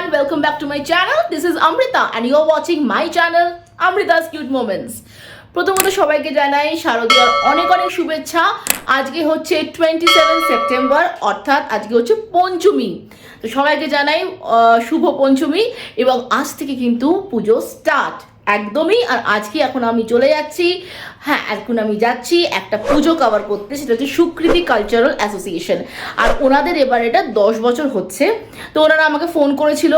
everyone, welcome back to my channel. This is Amrita and you're watching my channel Amrita's Cute Moments. প্রথমত সবাইকে জানাই শারদীয়ার অনেক অনেক শুভেচ্ছা আজকে হচ্ছে টোয়েন্টি সেভেন সেপ্টেম্বর অর্থাৎ আজকে হচ্ছে পঞ্চমী তো সবাইকে জানাই শুভ পঞ্চমী এবং আজ থেকে কিন্তু পুজো স্টার্ট একদমই, আর আজকে এখন আমি চলে যাচ্ছি। হ্যাঁ এখন আমি যাচ্ছি একটা পুজো কভার করতে, সেটা হচ্ছে সুকৃতি কালচারাল অ্যাসোসিয়েশন আর ওনাদের এবার এটা দশ বছর হচ্ছে। তো ওনারা আমাকে ফোন করেছিল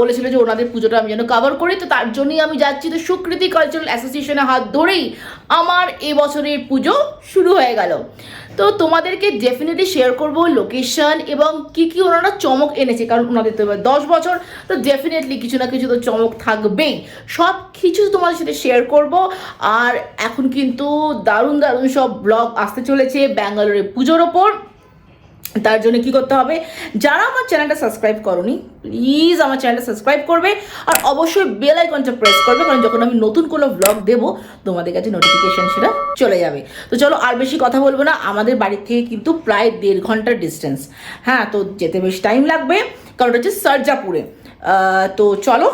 বলেছিল যে ওনাদের পুজোটা আমি যেন কভার করি। তো তার জন্যই আমি যাচ্ছি। তো সুকৃতি কালচারাল অ্যাসোসিয়েশনের হাত ধরেই আমার এবছরের পুজো শুরু হয়ে গেল। তো তোমাদেরকে ডেফিনেটলি শেয়ার করব লোকেশন এবং কি কি ওনারা চমক এনেছে, কারণ ওনাদের তো এবার দশ বছর, তো ডেফিনেটলি কিছু না কিছু তো চমক থাকবেই। সব কিছু তোমাদের সাথে শেয়ার করব। আর এখন কিন্তু দারুণ দারুণ সব ব্লগ আসতে চলেছে ব্যাঙ্গালোরের পুজোর ওপর। তার জন্য কি করতে হবে? যারা আমার চ্যানেলটা সাবস্ক্রাইব করনি প্লিজ আমার চ্যানেলটা সাবস্ক্রাইব করবে আর অবশ্যই বেল আইকনটা প্রেস করবে, কারণ যখন আমি নতুন কোনো ব্লগ দেবো, তোমাদের কাছে নোটিফিকেশন সেটা চলে যাবে। তো চলো আর বেশি কথা বলব না, আমাদের বাড়ির থেকে কিন্তু প্রায় দেড় ঘণ্টার ডিস্টেন্স হ্যাঁ তো যেতে বেশ টাইম লাগবে, কারণ হচ্ছে সার্জাপুরে। তো চলো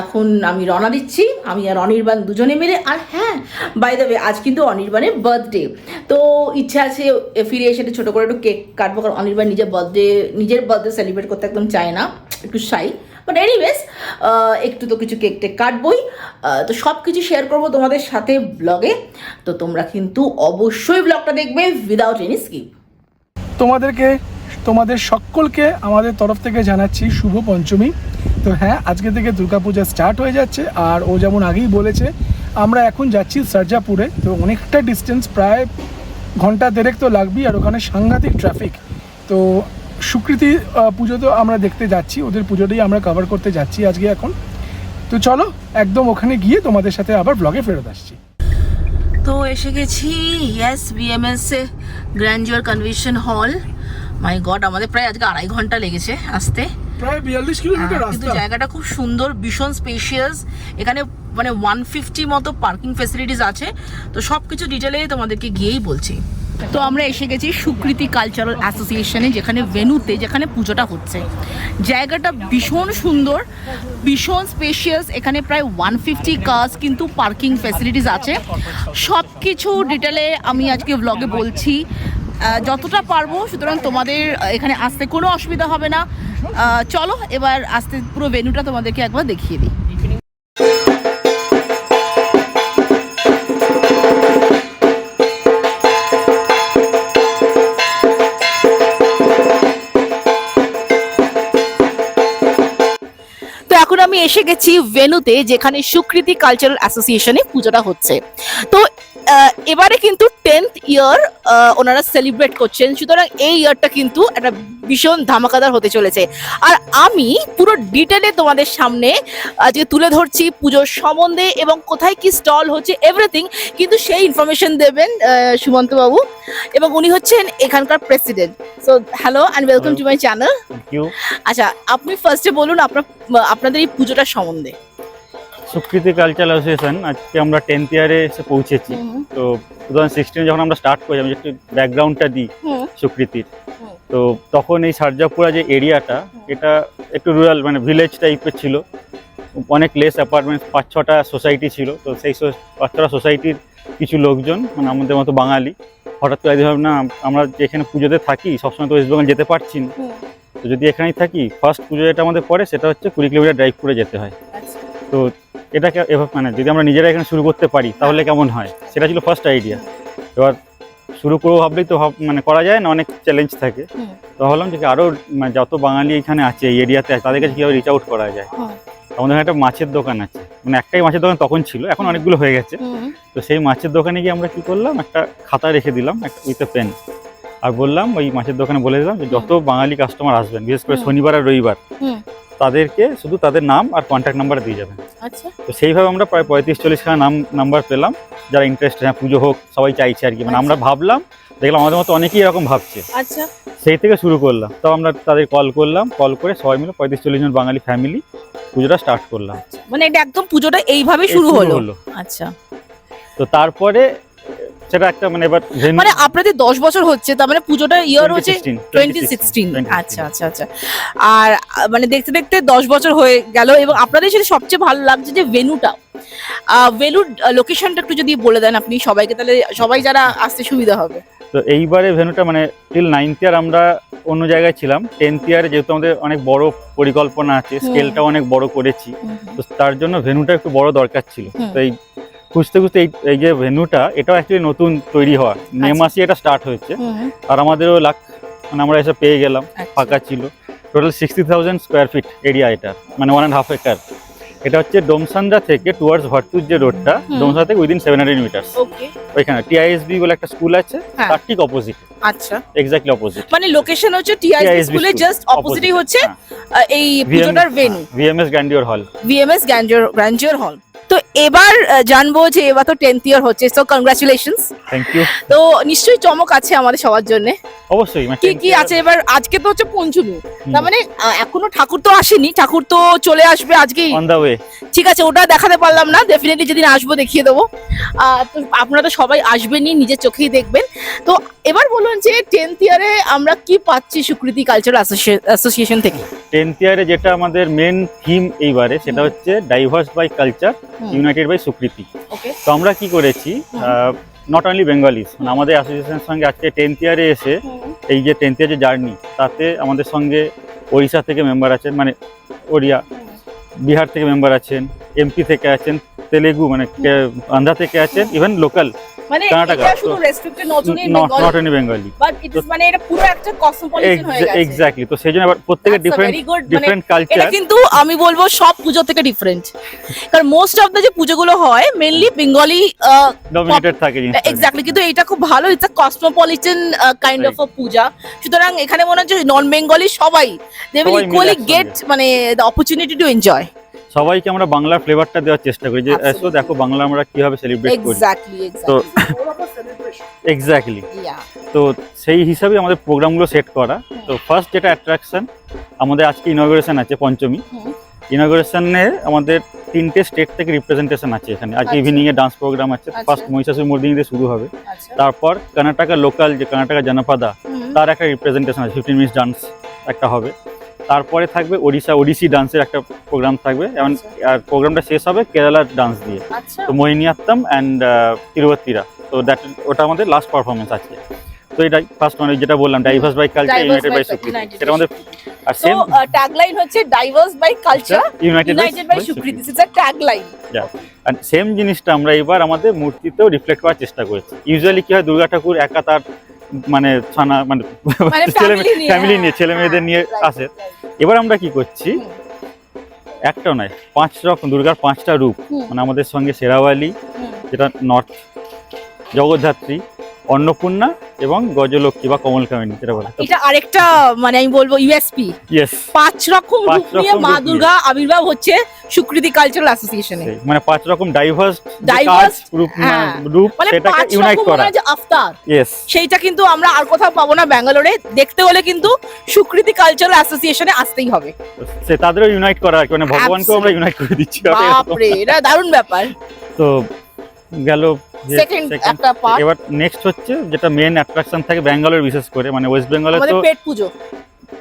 এখন আমি রওনা দিচ্ছি, আমি আর অনির্বাণ দুজনে মিলে, আর হ্যাঁ বাই দ্য ওয়ে আজ কিন্তু অনির্বাণের বার্থডে তো ইচ্ছা আছে ফিরে এসে ছোটো করে একটু কেক কাটবো, কারণ অনির্বাণ নিজের বার্থডে নিজের বার্থডে সেলিব্রেট করতে একদম চায় না, একটু শাই বাট এনিওয়েজ একটু তো কিছু কেক টেক কাটবই। তো সব কিছু শেয়ার করব তোমাদের সাথে ব্লগে তো তোমরা কিন্তু অবশ্যই ব্লগটা দেখবে উইদাউট এনি স্কিপ তোমাদেরকে তোমাদের সকলকে আমাদের তরফ থেকে জানাচ্ছি শুভ পঞ্চমী। তো হ্যাঁ আজকে থেকে দুর্গাপূজা স্টার্ট হয়ে যাচ্ছে আর ও যেমন আগেই বলেছে, আমরা এখন যাচ্ছি সার্জাপুরে। তো অনেকটা ডিস্টেন্স প্রায় ঘণ্টা দেড়েক তো লাগবেই আর ওখানে সাংঘাতিক ট্রাফিক তো সুকৃতি পুজো তো আমরা দেখতে যাচ্ছি, ওদের পুজোটাই আমরা কভার করতে যাচ্ছি আজকে এখন। তো চলো, একদম ওখানে গিয়ে তোমাদের সাথে আবার ব্লগে ফেরত আসছি। তো এসে গেছি yes BMS grandeur convention hall মাই গড আমাদের প্রায় আজকে আড়াই ঘণ্টা লেগেছে আসতে। প্রায় বিয়াল্লিশ হ্যাঁ, কিন্তু জায়গাটা খুব সুন্দর ভীষণ স্পেশিয়াস এখানে মানে ওয়ান ফিফটি মতো পার্কিং ফেসিলিটিস আছে। তো সব কিছু ডিটেলে তোমাদেরকে গিয়েই বলছি। তো আমরা এসে গেছি সুকৃতি কালচারাল অ্যাসোসিয়েশনে যেখানে ভেনুতে যেখানে পুজোটা হচ্ছে। জায়গাটা ভীষণ সুন্দর ভীষণ স্পেশিয়াস এখানে প্রায় ওয়ান ফিফটি কাজ কিন্তু পার্কিং ফেসিলিটিস আছে। সব কিছু ডিটেলে আমি আজকে ব্লগে বলছি। যতটা পারব, সুতরাং তোমাদের এখানে আসতে কোনো অসুবিধা হবে না। চলো, এবার আসতে পুরো ভেনুটা তোমাদেরকে একবার দেখিয়ে দিই। এখন আমি এসে গেছি ভেনুতে যেখানে সুকৃতি কালচারাল অ্যাসোসিয়েশনে পুজোটা হচ্ছে। তো এবারে কিন্তু টেন্থ ইয়ার ওনারা সেলিব্রেট করছেন। সুতরাং এই ইয়ারটা কিন্তু একটা ভীষণ ধামাকাদার হতে চলেছে। আর আমি পুরো ডিটেলে তোমাদের সামনে আজকে তুলে ধরছি পুজোর সম্বন্ধে এবং কোথায় কি স্টল হচ্ছে এভরিথিং কিন্তু সেই ইনফরমেশন দেবেন সুমন্ত বাবু এবং উনি হচ্ছেন এখানকার president so hello and welcome to my channel আচ্ছা আপনি ফার্স্টে বলুন আপনার আপনাদের এই পুজোটা সম্বন্ধে। সুকৃতি কালচারাল অ্যাসোসিয়েশন আজকে আমরা টেন্থ ইয়ারে এসে পৌঁছেছি। তো টু থাউজেন্ড সিক্সটিনে যখন আমরা স্টার্ট করি আমি একটু ব্যাকগ্রাউন্ডটা দিই সুকৃতির। তো তখন এই সারজাপুরা যে এরিয়াটা এটা একটু রুরাল মানে ভিলেজ টাইপের ছিল। অনেক লেস অ্যাপার্টমেন্ট পাঁচ ছটা সোসাইটি ছিল। তো সেই পাঁচ ছটা সোসাইটির কিছু লোকজন মানে আমাদের মতো বাঙালি হঠাৎ করে ভাবনা আমরা যেখানে পুজোতে থাকি সবসময় তো ওয়েস্ট বেঙ্গল যেতে পারছি না। তো যদি এখানেই থাকি ফার্স্ট পুজো যেটা আমাদের পড়ে সেটা হচ্ছে কুড়ি কিলোমিটার ড্রাইভ করে যেতে হয়। আচ্ছা। তো এটাকে এভাবে মানে যদি আমরা নিজেরা এখানে শুরু করতে পারি তাহলে কেমন হয়? সেটা ছিল ফার্স্ট আইডিয়া এবার শুরু করব ভাবলেই তো ভাব- মানে করা যায় না অনেক চ্যালেঞ্জ থাকে। তো ভাবলাম যে আরও মানে যত বাঙালি এখানে আছে এই এরিয়াতে আছে তাদের কাছে কীভাবে রিচ আউট করা যায়। আমাদের এখানে একটা মাছের দোকান আছে। মানে একটাই মাছের দোকান তখন ছিল এখন অনেকগুলো হয়ে গেছে। তো সেই মাছের দোকানে গিয়ে আমরা কি করলাম একটা খাতা রেখে দিলাম একটা উইথ এ পেন আর বললাম ওই মাছের দোকানে বলে দিলাম যে যত বাঙালি কাস্টমার আসবেন বিশেষ করে শনিবার আর রবিবার তাদেরকে শুধু তাদের নাম আর কন্ট্যাক্ট নাম্বার দিয়ে যাবেন। আচ্ছা। তো সেইভাবে আমরা প্রায় পঁয়ত্রিশ চল্লিশ খানা নাম নাম্বার পেলাম। যারা ইন্টারেস্টেড হ্যাঁ পুজো হোক সবাই চাইছে আর কি। মানে আমরা ভাবলাম দেখলাম আমাদের মতো অনেকেই এরকম ভাবছে। আচ্ছা। সেই থেকে শুরু করলাম। তো আমরা তাদের কল করলাম কল করে সবাই মিলে পঁয়ত্রিশ চল্লিশ জন বাঙালি ফ্যামিলি পুজোটা স্টার্ট করলাম। মানে এটা একদম পুজোটা এইভাবে এই শুরু হলো। আচ্ছা। তো তারপরে সেটা একটা মানে এবার মানে আপনাদের দশ বছর হচ্ছে তার মানে পুজোটার ইয়ার হচ্ছে 2016, টোয়েন্টি সিক্সটিন 2016 আচ্ছা আচ্ছা আচ্ছা। আর মানে দেখতে দেখতে দশ বছর হয়ে গেল এবং আপনাদের সেটা সবচেয়ে ভালো লাগছে যে ভেনুটা ভেনুর লোকেশনটা একটু যদি বলে দেন আপনি সবাইকে তাহলে সবাই যারা আসতে সুবিধা হবে। তো এইবারে ভেনুটা মানে টিল নাইনথ ইয়ার আমরা অন্য জায়গায় ছিলাম। টেন্থ ইয়ারে যেহেতু আমাদের অনেক বড় পরিকল্পনা আছে হুম। স্কেলটা অনেক বড় করেছি। তো তার জন্য ভেনুটা একটু বড় দরকার ছিল। তো এই খুঁজতে খুঁজতে এই যে ভেনুটা এটাও অ্যাকচুয়ালি নতুন তৈরি হওয়া। মে আচ্ছা। মাসে এটা স্টার্ট হয়েছে। আর আমাদেরও লাখ মানে আমরা এসে পেয়ে গেলাম আচ্ছা। ফাঁকা ছিল। Total sixty thousand square feet area এটা মানে ওয়ান অ্যান্ড হাফ একর এটা হচ্ছে ডোমসান্দা থেকে টুয়ার্ডস ভরতুর যে রোডটা হুম। ডোমসান্ডা থেকে within seven hundred meters okay ওইখানে টিআইএসবি বলে একটা স্কুল আছে হ্যাঁ। তার ঠিক অপোজিট আচ্ছা। এক্স্যাক্টলি অপোজিট মানে লোকেশন হচ্ছে স্কুলের জাস্ট অপোজিটই হচ্ছে হ্যাঁ। এই পুজোটার venue VMS grandeur hall VMS grandeur grandeur hall তো এবার জানব যে এবার তো টেন্থ ইয়ার হচ্ছে সো কংগ্রাচুলেশনস থ্যাংক ইউ তো নিশ্চয়ই চমক আছে আমাদের সবার জন্য। অবশ্যই মানে কি কি আছে এবার? আজকে তো হচ্ছে পঞ্চমী। তার মানে এখনও ঠাকুর তো আসেনি ঠাকুর তো চলে আসবে আজকেই। অন দা ওয়ে ঠিক আছে ওটা দেখাতে পারলাম না ডেফিনেটলি যেদিন আসব দেখিয়ে দেবো। তো আপনারা তো সবাই আসবেনই নিজের চোখেই দেখবেন। তো এবার বলুন যে টেন্থ ইয়ারে আমরা কি পাচ্ছি সুকৃতি কালচারাল অ্যাসোসিয়েশন থেকে? টেন্থ ইয়ারে যেটা আমাদের মেন থিম এইবারে সেটা হচ্ছে diverse by culture united by Sukriti তো আমরা কি করেছি নট অনলি বেঙ্গলিস মানে আমাদের অ্যাসোসিয়েশনের সঙ্গে আজকে টেন্থ ইয়ারে এসে এই যে টেন্থ ইয়ার যে জার্নি তাতে আমাদের সঙ্গে ওড়িশা থেকে মেম্বার আছেন মানে ওড়িয়া বিহার থেকে মেম্বার আছেন এমপি থেকে আছেন তেলেগু মানে আন্ধ্রা থেকে আছেন ইভেন লোকাল মানে এটা শুধু restricted not only not Bengal only Bengali but it is মানে এটা পুরো একটা কসমোপলিটন হয়ে গেছে। এক্স্যাক্টলি তো সেই আবার প্রত্যেকের That's ডিফারেন্ট very good, মানে এটা কালচার কিন্তু আমি বলব সব পুজো থেকে ডিফারেন্ট কারণ মোস্ট অফ দ্য যে পুজোগুলো হয় মেনলি বেঙ্গলি ডমিনেটেড থাকে এক্স্যাক্টলি কিন্তু এটা খুব ভালো it's a cosmopolitan kind of a puja. সুতরাং এখানে মনে হচ্ছে নন বেঙ্গলি সবাই দে উইল ইকুয়ালি গেট মানে দ্য অপরচুনিটি টু এনজয় সবাইকে আমরা বাংলার ফ্লেভারটা দেওয়ার চেষ্টা করি যে এসো. দেখো বাংলা আমরা কীভাবে সেলিব্রেট করি? তো এক্স্যাক্টলি তো সেই হিসাবে আমাদের প্রোগ্রামগুলো সেট করা। তো ফার্স্ট যেটা অ্যাট্রাকশন আমাদের আজকে ইনগ্রেশন আছে পঞ্চমী। ইনগ্রেশনে আমাদের তিনটে স্টেট থেকে রিপ্রেজেন্টেশন আছে এখানে। আজকে আচ্ছা। ইভিনিং এ ডান্স প্রোগ্রাম আছে। আচ্ছা। ফার্স্ট মহিষাসুর মর্দিনী দিয়ে শুরু হবে। আচ্ছা। তারপর কর্ণাটকা লোকাল যে কর্ণাটকা জনপদা হুম, তার একটা রিপ্রেজেন্টেশন আছে। ফিফটিন মিনিটস ডান্স একটা হবে। তারপরে থাকবে ওড়িশা ওড়িশি ডান্সের একটা প্রোগ্রাম থাকবে। এবং। আর প্রোগ্রামটা শেষ হবে কেরালার ডান্স দিয়ে। আচ্ছা। তো মোহিনীয়াত্তম অ্যান্ড তিরুবত্তিরা তো দ্যাট ওটা আমাদের লাস্ট পারফরমেন্স আছে তো এটাই ফার্স্ট মানে যেটা বললাম diverse by culture united by Sukriti সেটা আমাদের আর সেম ট্যাগলাইন হচ্ছে diverse by culture united by Sukriti it's a tagline R same জিনিসটা আমরা এবার আমাদের মূর্তিতেও রিফ্লেক্ট করার চেষ্টা করেছি। ইউজুয়ালি কি হয় দুর্গা ঠাকুর একা তার মানে ছানা মানে মানে ছেলে ফ্যামিলি নিয়ে হ্যাঁ, ছেলে মেয়েদের হ্যাঁ, নিয়ে আসে। এবার আমরা কি করছি? একটা নয় পাঁচ রকম দুর্গার পাঁচটা রূপ। মানে আমাদের সঙ্গে সেরাওয়ালি। যেটা নর্থ জগদ্ধাত্রী অন্নপূর্ণা এবং গজলক্ষ্মী বা কমলকামিনী যেটা বলে। এটা আরেকটা মানে আমি বলব ইউএসপি ইয়েস পাঁচ রকম রূপ নিয়ে মা দুর্গা আবির্ভাব হচ্ছে সুকৃতি কালচারাল অ্যাসোসিয়েশনে মানে পাঁচ রকম ডাইভার্স Diverse, রূপ হ্যাঁ। রূপ মানে সেটাকে ইউনাইট করা। মানে যে আফতার। ইয়েস সেইটা কিন্তু আমরা আর কোথাও পাবো না ব্যাঙ্গালোরে। দেখতে হলে কিন্তু সুকৃতি কালচারাল অ্যাসোসিয়েশনে আসতেই হবে। সে তাদেরও ইউনাইট করা মানে ভগবানকেও আমরা ইউনাইট করে দিচ্ছি। বাপরে এটা দারুণ ব্যাপার। তো গেল সেকেন্ড একটা পার্ট এবার নেক্সট হচ্ছে যেটা মেন অ্যাট্রাকশন থাকে ব্যাঙ্গালোর বিশেষ করে মানে ওয়েস্ট বেঙ্গলে তো পেট পুজো।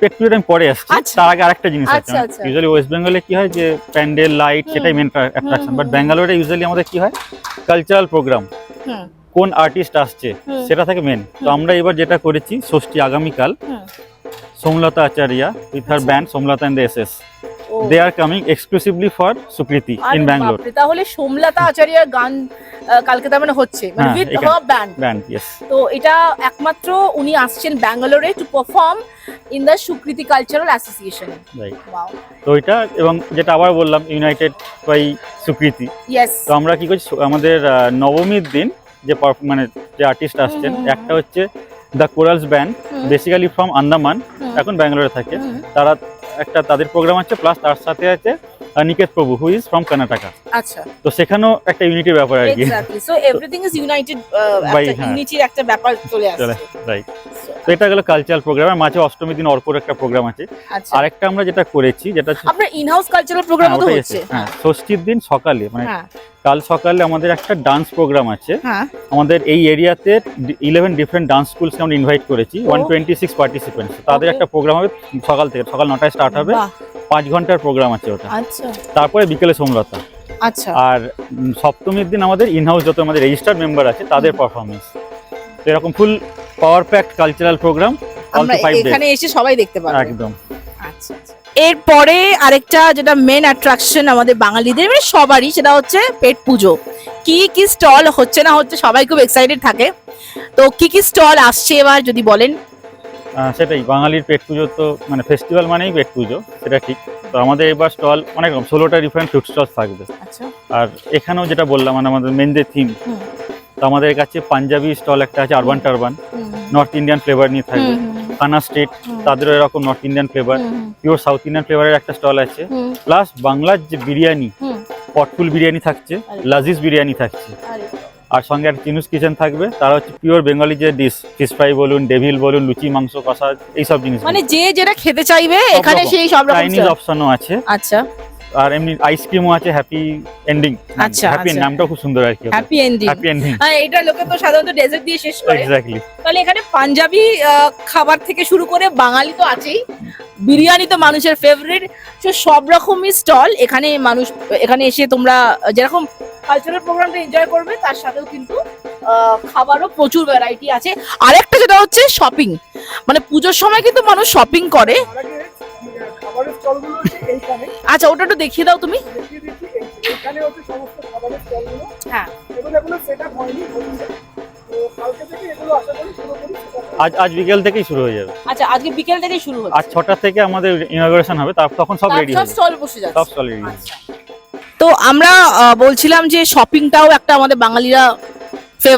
পেট পুজোটা আমি পরে আসছি। আচ্ছা। তার আগে আরেকটা জিনিস আছে। ইউজুয়ালি ওয়েস্ট বেঙ্গলে কি হয় যে প্যান্ডেল লাইট সেটাই মেন অ্যাট্রাকশন বাট। ব্যাঙ্গালোরে ইউজুয়ালি আমাদের কি হয়? কালচারাল প্রোগ্রাম কোন আর্টিস্ট আসছে সেটা থাকে মেন তো আমরা এবার যেটা করেছি ষষ্ঠী আগামীকাল Somlata Acharya with her. Band Somlata and S S. They are coming exclusively for Sukriti in Bangalore তাহলে সোমলতা আচার্যের গান কালকে তার মানে হচ্ছে মানে with her band band yes তো এটা একমাত্র উনি আসছেন ব্যাঙ্গালোরে to perform in the Sukriti cultural অ্যাসোসিয়েশনে right তো এটা এবং যেটা আবার বললাম ইউনাইটেড বাই সুকৃতি ইয়েস তো আমরা কি করছি আমাদের নবমীর দিন যে মানে যে আর্টিস্ট আসছেন একটা হচ্ছে the Corals band basically from Andaman এখন ব্যাঙ্গালোরে থাকে। তারা একটা তাদের প্রোগ্রাম আছে প্লাস তার সাথে আছে নিকেত প্রভু হু ইজ ফ্রম কর্ণাটকা আচ্ছা। তো সেখানেও একটা ইউনিটির ব্যাপার আর কি। Exactly so everything is united একটা হ্যাঁ। ইউনিটির একটা ব্যাপার চলে আসছে। রাইট তো এটা গেলো কালচারাল প্রোগ্রাম মাঝে অষ্টমীর দিন অর্কর একটা প্রোগ্রাম আছে। আচ্ছা। আরেকটা আমরা যেটা করেছি যেটা আপনার ইন হাউস কালচারাল প্রোগ্রাম তো হচ্ছে। হ্যাঁ ষষ্ঠীর দিন সকালে মানে হ্যাঁ। কাল সকালে আমাদের একটা ডান্স প্রোগ্রাম আছে। হ্যাঁ। আমাদের এই এরিয়াতে ইলেভেন ডিফারেন্ট ডান্স স্কুলসকে আমরা ইনভাইট করেছি। ওয়ান টোয়েন্টি সিক্স পার্টিসিপেন্টস তাদের একটা প্রোগ্রাম হবে সকাল থেকে সকাল নটায় স্টার্ট হবে। পাঁচ ঘণ্টার প্রোগ্রাম আছে ওটা। আচ্ছা। তারপরে বিকেলে সোমলতা। আচ্ছা। আর সপ্তমীর দিন আমাদের ইনহাউস যত আমাদের রেজিস্টার্ড মেম্বার আছে তাদের পারফরমেন্স এরকম full power packed cultural program আমরা এখানে এসে সবাই দেখতে পারব। একদম। আচ্ছা আচ্ছা। এরপরে আরেকটা যেটা মেন অ্যাট্রাকশন আমাদের বাঙালিদের মানে সবারই সেটা হচ্ছে পেট পুজো। কি কি স্টল হচ্ছে না হচ্ছে সবাই খুব এক্সাইটেড থাকে। তো কি কি স্টল আসছে এবার যদি বলেন? সেটাই বাঙালির পেট পুজো তো মানে ফেস্টিভ্যাল মানেই পেট পুজো সেটা ঠিক। তো আমাদের এবার স্টল অনেক রকম ষোলোটা ডিফারেন্ট ফুড স্টল থাকবে। আচ্ছা। আর এখানেও যেটা বললাম মানে আমাদের মেন যে থিম আমাদের কাছে পাঞ্জাবি স্টল একটা আছে urban turban north Indian flavour নিয়ে থাকবে। কানা স্টেট তাদেরও এরকম north Indian flavour pure south Indian ফ্লেভারের একটা স্টল আছে। প্লাস বাংলার যে বিরিয়ানি পটফুল বিরিয়ানি থাকছে। লাজিজ বিরিয়ানি থাকছে। আর। সঙ্গে একটা চিনুস কিচেন থাকবে তারা হচ্ছে পিওর বেঙ্গলি যে ডিশ ফিশ ফ্রাই বলুন ডেভিল বলুন লুচি মাংস কষা এইসব জিনিস মানে যে যেটা খেতে চাইবে এখানে। সেই সব রকম চাইনিজ অপশনও আছে। আচ্ছা। আর এমনি আইসক্রিমও আছে হ্যাপি এন্ডিং আচ্ছা, হ্যাপি আচ্ছা। নামটাও খুব সুন্দর আর কি হ্যাপি এন্ডিং হ্যাপি এন্ডিং এটা লোকে তো সাধারণত ডেজার্ট দিয়ে শেষ করে। এক্স্যাক্টলি তাহলে এখানে পাঞ্জাবি আহ, খাবার থেকে শুরু করে বাঙালি তো আছেই। বিরিয়ানি তো মানুষের ফেভারিট তো সব রকমই স্টল এখানে মানুষ এখানে এসে তোমরা যেরকম কালচারাল প্রোগ্রামটা এনজয় করবে তার সাথেও কিন্তু আহ, খাবারও প্রচুর ভ্যারাইটি আছে। আরেকটা যেটা হচ্ছে শপিং মানে পুজোর সময় কিন্তু মানুষ শপিং করে। খাবারের স্টলগুলো এইখানে। আচ্ছা ওটা একটু দেখিয়ে দাও তুমি। হচ্ছে সমস্ত খাবারের স্টলগুলো হ্যাঁ। এগুলো এখনও সেট আপ হয়নি। আজ আজ বিকেল থেকেই শুরু হয়ে যাবে। আচ্ছা আজকে বিকেল থেকেই শুরু আজ থেকে আমাদের ইনগ্রেশন হবে তার তখন সব রেডি সব স্টল বসে যাচ্ছে। সব স্টল রেডি আচ্ছা। তো আমরা বলছিলাম যে শপিংটাও একটা আমাদের বাঙালিরা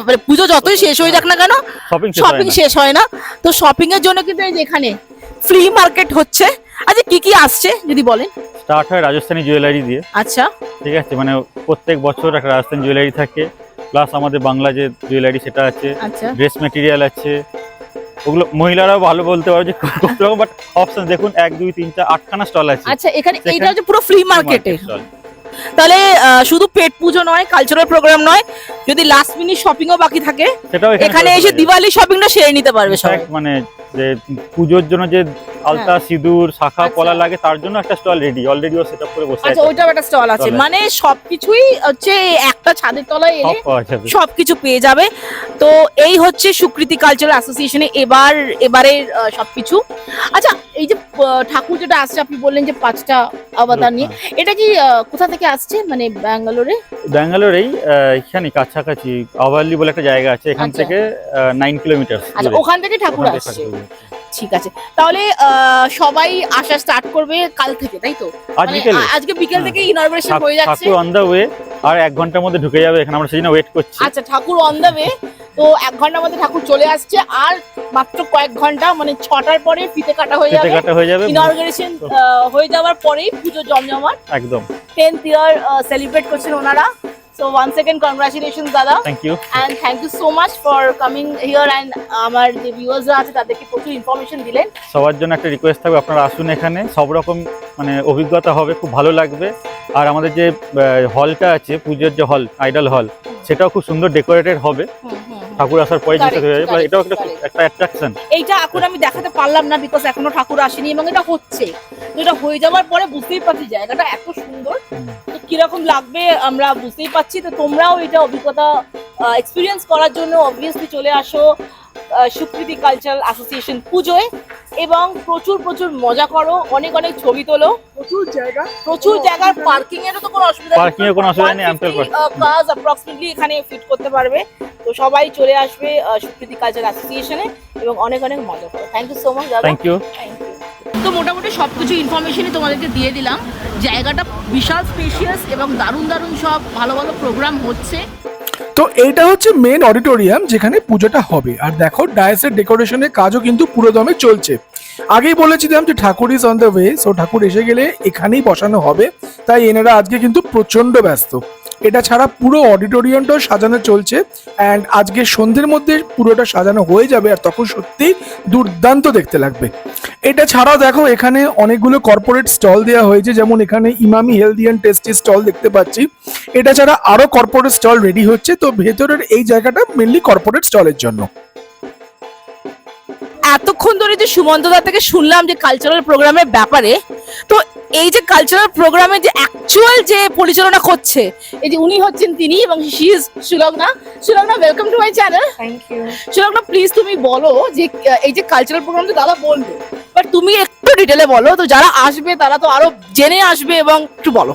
মানে পুজো যতই শেষ হয়ে যাক না কেন শপিং শপিং শেষ হয় না। তো শপিং এর জন্য কিন্তু এই এখানে ফ্রি মার্কেট হচ্ছে। আচ্ছা কি কি আসছে যদি বলেন? স্টার্ট হয় রাজস্থানি জুয়েলারি দিয়ে। আচ্ছা। ঠিক আছে মানে প্রত্যেক বছর একটা রাজস্থানি জুয়েলারি থাকে। প্লাস আমাদের বাংলা যে জুয়েলারি সেটা আছে আচ্ছা। ড্রেস মেটেরিয়াল আছে। ওগুলো মহিলারাও ভালো বলতে পারো যে কত রকম বাট অপশন দেখুন এক দুই তিন চার আটখানা স্টল আছে। আচ্ছা এখানে এইটা হচ্ছে পুরো ফ্রি মার্কেটে তাহলে শুধু পেট পুজো নয় কালচারাল প্রোগ্রাম নয় যদি লাস্ট মিনিট শপিংও বাকি থাকে সেটাও এখানে এসে। দিওয়ালি শপিংটা সেরে নিতে পারবে সবাই। মানে যে পুজোর জন্য যে আলতা সিঁদুর শাখা হ্যাঁ। আচ্ছা। পলা লাগে তার জন্য একটা স্টল রেডি অলরেডি ও সেটআপ করে বসে আচ্ছা আছে। ওইটাও একটা স্টল আছে। মানে সবকিছুই হচ্ছে একটা ছাদের তলায় এলে সবকিছু পেয়ে যাবে। তো এই হচ্ছে সুকৃতি কালচারাল অ্যাসোসিয়েশনে এবার এবারের সবকিছু। আচ্ছা এই যে ঠাকুর যেটা আসছে আপনি বললেন যে পাঁচটা অবতার নিয়ে। এটা কি কোথা থেকে আসছে? মানে ব্যাঙ্গালোরে? ব্যাঙ্গালোরেই এখানে কাছাকাছি আওয়ারলি বলে একটা জায়গা আছে এখান আচ্ছা। থেকে নাইন কিলোমিটার আচ্ছা ওখান থেকে ঠাকুর আসছে। ঠিক আছে। তাহলে সবাই আসা স্টার্ট করবে কাল থেকে তাই তো? মানে আজকে বিকেল হ্যাঁ। থেকে ইনরগ্রেশন হয়ে যাচ্ছে। ঠাকুর অন দ্য ওয়ে আর এক ঘণ্টার মধ্যে ঢুকে যাবে এখানে আমরা জন্য ওয়েট করছি। আচ্ছা ঠাকুর অন দা ওয়ে তো এক ঘণ্টার মধ্যে ঠাকুর চলে আসছে আর মাত্র কয়েক ঘণ্টা মানে ছটার পরে ফিতে কাটা হয়ে যাবে। কাটা হয়ে যাবে। ইনরগ্রেশন হয়ে যাওয়ার পরেই পুজো জমজমাট। একদম। টেন্থ ইয়ার সেলিব্রেট করছেন ওনারা। So one second congratulation dada thank you and thank you so much for coming here and আমার যে ভিউয়ার্সরা আছে তাদেরকে প্রচুর ইনফরমেশন দিলেন। সবার জন্য একটা রিকোয়েস্ট থাকবে আপনারা আসুন এখানে। সব রকম মানে অভিজ্ঞতা হবে খুব ভালো লাগবে। আর আমাদের যে হলটা আছে পুজোর যে হল আইডল হল সেটাও খুব সুন্দর ডেকোরেটেড হবে। ঠাকুর আসার পরে Correct, হয়ে যাবে। এটাও একটা একটা অ্যাট্রাকশন এইটা এখন আমি দেখাতে পারলাম না বিকজ এখনও ঠাকুর আসেনি এবং এটা হচ্ছে। তো এটা হয়ে যাওয়ার পরে বুঝতেই পারছি জায়গাটা এত সুন্দর। তো কীরকম লাগবে আমরা বুঝতেই পারছি তো তোমরাও এটা অভিজ্ঞতা এক্সপিরিয়েন্স করার জন্য অবভিয়াসলি চলে আসো আহ, সুকৃতি কালচারাল অ্যাসোসিয়েশন পুজোয় এবং প্রচুর প্রচুর মজা করো অনেক অনেক ছবি তোলো। প্রচুর জায়গা। প্রচুর জায়গার পার্কিং এরও তো কোনো অসুবিধা Parking এর কোনো অসুবিধা নেই, কাজ অ্যাপ্রক্সিমেটলি এখানে ফিট করতে পারবে। তো সবাই চলে আসবে সুকৃতি কালচারাল অ্যাসোসিয়েশনে এবং অনেক অনেক মজা করো। Thank you so much dada. Thank you তো মোটামুটি সব কিছু ইনফরমেশনই তোমাদেরকে দিয়ে দিলাম। জায়গাটা বিশাল স্পেশিয়াস এবং দারুণ দারুণ সব ভালো ভালো প্রোগ্রাম হচ্ছে। তো এটা হচ্ছে মেন অডিটোরিয়াম যেখানে পুজোটা হবে। আর দেখো ডায়াসের ডেকোরেশনের কাজও কিন্তু পুরোদমে চলছে। আগেই বলেছিলাম যে thakur is on the way so thakur এসে গেলে এখানেই বসানো হবে। তাই এনারা আজকে কিন্তু প্রচণ্ড ব্যস্ত। এটা ছাড়া পুরো অডিটোরিয়ামটাও সাজানো চলছে। অ্যান্ড আজকে সন্ধ্যের মধ্যে পুরোটা সাজানো হয়ে যাবে আর তখন সত্যি দুর্দান্ত দেখতে লাগবে। এটা ছাড়া দেখো, এখানে অনেকগুলো কর্পোরেট স্টল দেওয়া হয়েছে, যেমন এখানে Emami healthy and tasty stall দেখতে পাচ্ছি। এটা ছাড়া আরও কর্পোরেট স্টল রেডি হচ্ছে, তো ভেতরের এই জায়গাটা মেনলি কর্পোরেট স্টলের জন্য। এতক্ষণ ধরে যে সুমন্তদা থেকে শুনলাম যে কালচারাল প্রোগ্রামের ব্যাপারে তো এই যে কালচারাল প্রোগ্রামে যে অ্যাকচুয়াল যে পরিচালনা করছে এই যে উনি হচ্ছেন তিনি এবং she is Sulagna. Sulagna welcome to my channel thank you Sulagna please তুমি বলো যে এই যে কালচারাল প্রোগ্রাম তো দাদা বলবে বাট তুমি একটু ডিটেলে বলো তো যারা আসবে তারা তো আরও জেনে আসবে এবং একটু বলো।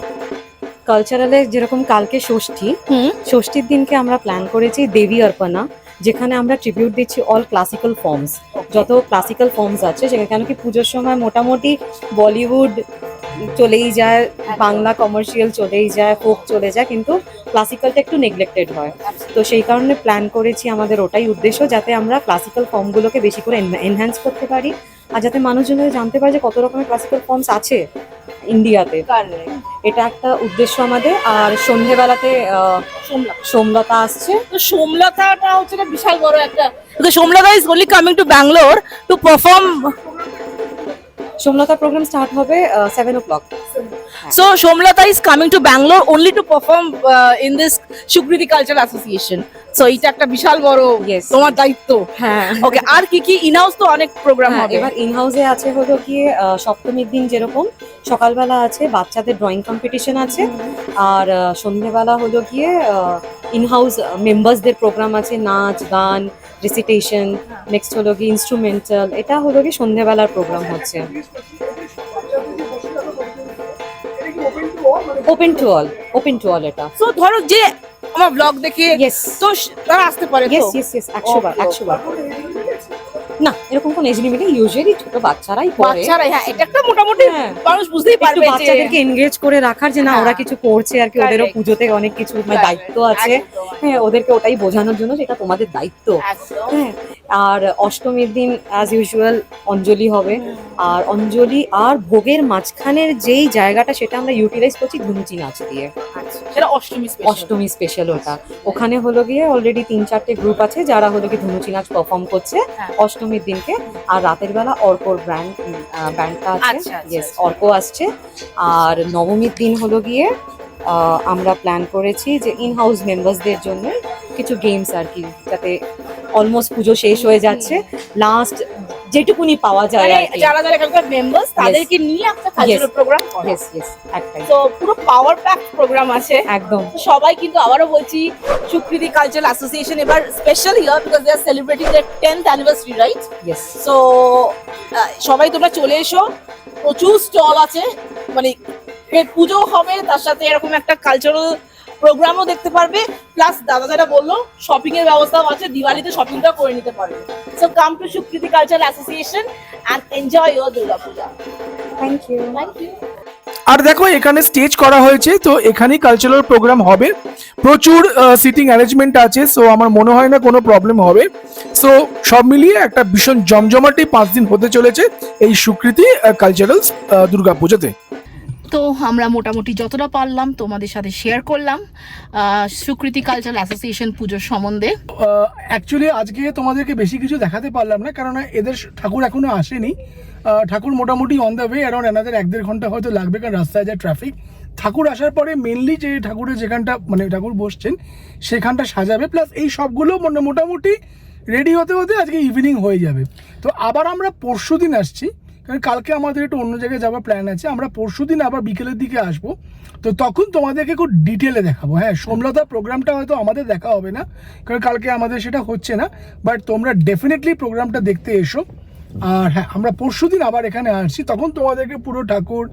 কালচারালে যেরকম কালকে ষষ্ঠী হুম। ষষ্ঠীর দিনকে আমরা প্ল্যান করেছি দেবী অর্পণা। যেখানে আমরা ট্রিবিউট দিচ্ছি অল ক্লাসিক্যাল ফর্মস যত ক্লাসিক্যাল ফর্মস আছে, সেখানে কেন কি পুজোর সময় মোটামুটি বলিউড চলেই যায়, বাংলা কমার্শিয়াল চলেই যায় ফোক চলে যায়, কিন্তু ক্লাসিক্যালটা একটু নেগলেক্টেড হয়। তো সেই কারণে প্ল্যান করেছি আমাদের ওটাই উদ্দেশ্য, যাতে আমরা ক্লাসিক্যাল ফর্মগুলোকে বেশি করে এনহ্যান্স করতে পারি। আর যাতে মানুষজন জানতে পারে যে কত রকমের ক্লাসিক্যাল ফর্মস আছে। ইন্ডিয়াতে। এটা একটা উদ্দেশ্য আমাদের। আর সন্ধেবেলাতে সোমলতা। আসছে। তো সোমলতাটা হচ্ছে না বিশাল বড় একটা Somlata is only coming to Bangalore to perform Somlata programme start হবে seven o'clock So Shomlata is coming to Bangalore only to perform uh, in this Shukriti Cultural Association. So এটা একটা বিশাল বড়. তোমার দায়িত্ব। হ্যাঁ। ওকে আর কি কি ইনহাউস তো অনেক প্রোগ্রাম হ্যাঁ, হবে? এবার ইন হাউসে আছে হলো আহ, সপ্তমীর দিন যেরকম সকালবেলা আছে বাচ্চাদের ড্রয়িং কম্পিটিশন আছে আর আহ, সন্ধেবেলা হলো গিয়ে ইন হাউস মেম্বার্সদের প্রোগ্রাম আছে নাচ গান রেসিটেশন নেক্সট হলো গিয়ে ইনস্ট্রুমেন্টাল এটা হলো গিয়ে সন্ধেবেলার প্রোগ্রাম হচ্ছে। Open to all open to all এটা। সো ধরো যে আমার ব্লগ দেখে তো তারা আসতে পারে তো? ইয়েস ইয়েস ইয়েস একশো বার একশো বার না এরকম কোন এজ লিমিটে ইউজুয়ালি ছোট বাচ্চারাই পড়ে। বাচ্চারা হ্যাঁ এটা একটা মোটামুটি হ্যাঁ। মানুষ বুঝতেই পারবে যে বাচ্চাদেরকে এনগেজ করে রাখার যে না হ্যাঁ। ওরা কিছু করছে আর কি ওদেরও পুজোতে অনেক কিছু মানে দায়িত্ব আছে। হ্যাঁ ওদেরকে ওটাই বোঝানোর জন্য যেটা তোমাদের দায়িত্ব। হ্যাঁ আর অষ্টমীর দিন অ্যাজ ইউজুয়াল অঞ্জলি হবে। আর অঞ্জলি আর ভোগের মাঝখানের যেই জায়গাটা সেটা আমরা ইউটিলাইজ করছি ধুনুচি নাচ দিয়ে। আচ্ছা, সেটা অষ্টমী স্পেশাল অষ্টমী স্পেশাল ওটা। ওখানে হলো গিয়ে অলরেডি তিন চারটে গ্রুপ আছে যারা হলো গিয়ে ধুনুচি নাচ পারফর্ম করছে। হ্যাঁ। অষ্টমীর দিনকে আর রাতের বেলা অর্কর ব্র্যান্ড ব্যান্ডটা আছে। আচ্ছা, আচ্ছা, ইয়েস আচ্ছা। অর্ক আসছে। আর নবমীর দিন হলো গিয়ে আমরা প্ল্যান করেছি যে ইন হাউস মেম্বার্সদের জন্য কিছু গেমস আর কি যাতে অলমোস্ট পুজো শেষ হয়ে যাচ্ছে। লাস্ট যেটুকুনি পাওয়া যায় মানে যারা যারা এখানকার মেম্বার্স তাদেরকে নিয়ে একটা কালচারাল প্রোগ্রাম ইয়েস ইয়েস একটাই তো পুরো পাওয়ার প্যাক প্রোগ্রাম আছে। একদম। সবাই কিন্তু আবারও বলছি সুকৃতি কালচারাল অ্যাসোসিয়েশন এবার special year because they are celebrating their tenth anniversary right yes so সবাই তোমরা চলে এসো। প্রচুর স্টল আছে। মানে পুজো হবে তার সাথে এরকম একটা কালচারাল প্রোগ্রামও দেখতে পারবে। প্লাস দাদা যারা বলল শপিং এর ব্যবস্থাও আছে দিওয়ালিতে শপিংটা করে নিতে পারবে। So come to Sukriti cultural association and enjoy your Durga Puja thank you thank you আর দেখো এখানে স্টেজ করা হয়েছে তো এখানেই কালচারাল প্রোগ্রাম হবে। প্রচুর সিটিং অ্যারেঞ্জমেন্ট আছে সো আমার মনে হয় না কোনো প্রবলেম হবে। সো সব মিলিয়ে একটা ভীষণ জমজমাটি পাঁচ দিন হতে চলেছে এই সুকৃতি কালচারাল দুর্গা পুজোতে তো আমরা মোটামুটি যতটা পারলাম তোমাদের সাথে শেয়ার করলাম সুকৃতি কালচারাল অ্যাসোসিয়েশন পুজোর সম্বন্ধে। অ্যাকচুয়ালি আজকে তোমাদেরকে বেশি কিছু দেখাতে পারলাম না কারণ এদের ঠাকুর এখনও আসেনি। ঠাকুর মোটামুটি অন দ্য ওয়ে অ্যারাউন্ড এনাদের এক দেড় ঘণ্টা হয়তো লাগবে, কারণ রাস্তায় যা ট্রাফিক ঠাকুর আসার পরে মেনলি যে ঠাকুরের যেখানটা মানে ঠাকুর বসছেন, সেখানটা সাজাবে প্লাস এই সবগুলো মানে মোটামুটি রেডি হতে হতে আজকে ইভিনিং হয়ে যাবে। তো আবার আমরা পরশু দিন আসছি। কারণ কালকে আমাদের একটু অন্য জায়গায় যাওয়ার প্ল্যান আছে, আমরা পরশু দিন আবার বিকেলের দিকে আসব। তো তখন তোমাদেরকে খুব ডিটেলে দেখাবো। হ্যাঁ সোমলতা প্রোগ্রামটা হয়তো আমাদের দেখা হবে না, কারণ কালকে আমাদের সেটা হচ্ছে না বাট তোমরা ডেফিনেটলি প্রোগ্রামটা দেখতে এসো। আর হ্যাঁ আমরা পরশু দিন আবার এখানে আসছি, তখন তোমাদেরকে পুরো ঠাকুর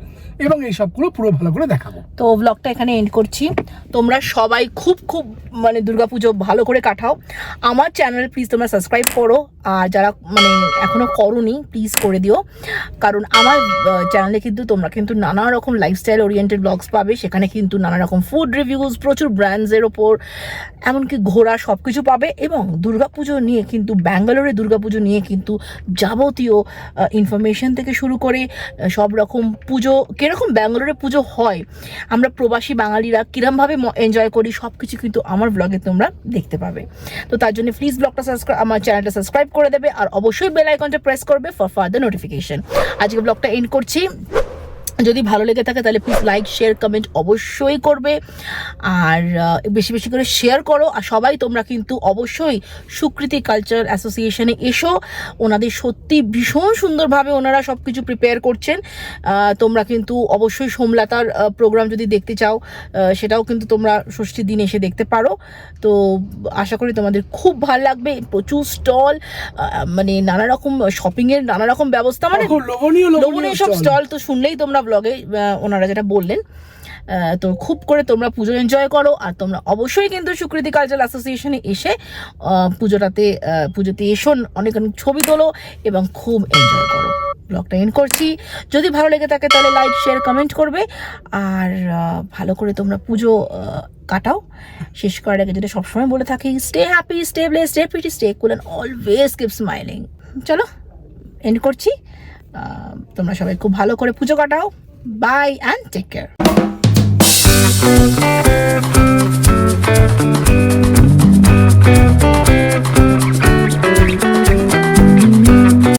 এবং এই সবগুলো পুরো ভালো করে দেখাবো। তো ব্লগটা এখানে এন্ড করছি। তোমরা সবাই খুব খুব মানে দুর্গাপুজো ভালো করে কাটাও। আমার চ্যানেল প্লিজ তোমরা সাবস্ক্রাইব করো। আর যারা মানে এখনও করনি প্লিজ করে দিও। কারণ আমার চ্যানেলে কিন্তু তোমরা কিন্তু নানা রকম লাইফস্টাইল ওরিয়েন্টেড ব্লগস পাবে। সেখানে কিন্তু নানা রকম ফুড রিভিউজ প্রচুর ব্র্যান্ডসের ওপর, এমনকি ঘোরা সব কিছু পাবে এবং দুর্গাপুজো নিয়ে কিন্তু, ব্যাঙ্গালোরে দুর্গাপুজো নিয়ে কিন্তু যাবতীয় ইনফরমেশন থেকে শুরু করে সব রকম পুজো, কীরকম ব্যাঙ্গালোরে পুজো হয়, আমরা প্রবাসী বাঙালিরা কীরমভাবে এনজয় করি সব কিছু কিন্তু আমার ব্লগে তোমরা দেখতে পাবে। তো তার জন্য প্লিজ ব্লগটা সাবস্ক্রাইব আমার চ্যানেলটা সাবস্ক্রাইব করে দেবে আর অবশ্যই বেল আইকনটা প্রেস করবে ফর ফার্দার নোটিফিকেশন আজকে ব্লগটা এন্ড করছি। যদি ভালো লেগে থাকে তাহলে প্লিজ লাইক শেয়ার কমেন্ট অবশ্যই করবে। আর বেশি বেশি করে শেয়ার করো। আর সবাই তোমরা কিন্তু অবশ্যই সুকৃতি কালচার অ্যাসোসিয়েশনে এসো। ওনাদের সত্যি ভীষণ সুন্দরভাবে ওনারা সব কিছু প্রিপেয়ার করছেন তোমরা কিন্তু অবশ্যই সোমলাতার প্রোগ্রাম যদি দেখতে চাও সেটাও কিন্তু তোমরা ষষ্ঠীর দিন এসে দেখতে পারো। তো আশা করি তোমাদের খুব ভালো লাগবে। প্রচুর স্টল মানে নানা রকম শপিংয়ের নানা রকম ব্যবস্থা মানে লোভনীয় সব স্টল তো শুনলেই তোমরা ব্লগে ওনারা যেটা বললেন তো খুব করে তোমরা পুজো এনজয় করো, আর তোমরা অবশ্যই কিন্তু সুকৃতি কালচারাল অ্যাসোসিয়েশনে এসে পুজোটাতে পুজোতে এসো, অনেক অনেক ছবি তোলো এবং খুব এনজয় করো। ব্লগটা এন্ড করছি। যদি ভালো লেগে থাকে তাহলে লাইক শেয়ার কমেন্ট করবে। আর ভালো করে তোমরা পুজো কাটাও। শেষ করার আগে যেটা সবসময় বলে থাকি stay happy stay bless stay pretty stay cool and always keep smiling চলো এন্ড করছি। তোমরা সবাই খুব ভালো করে পুজো কাটাও। By and take care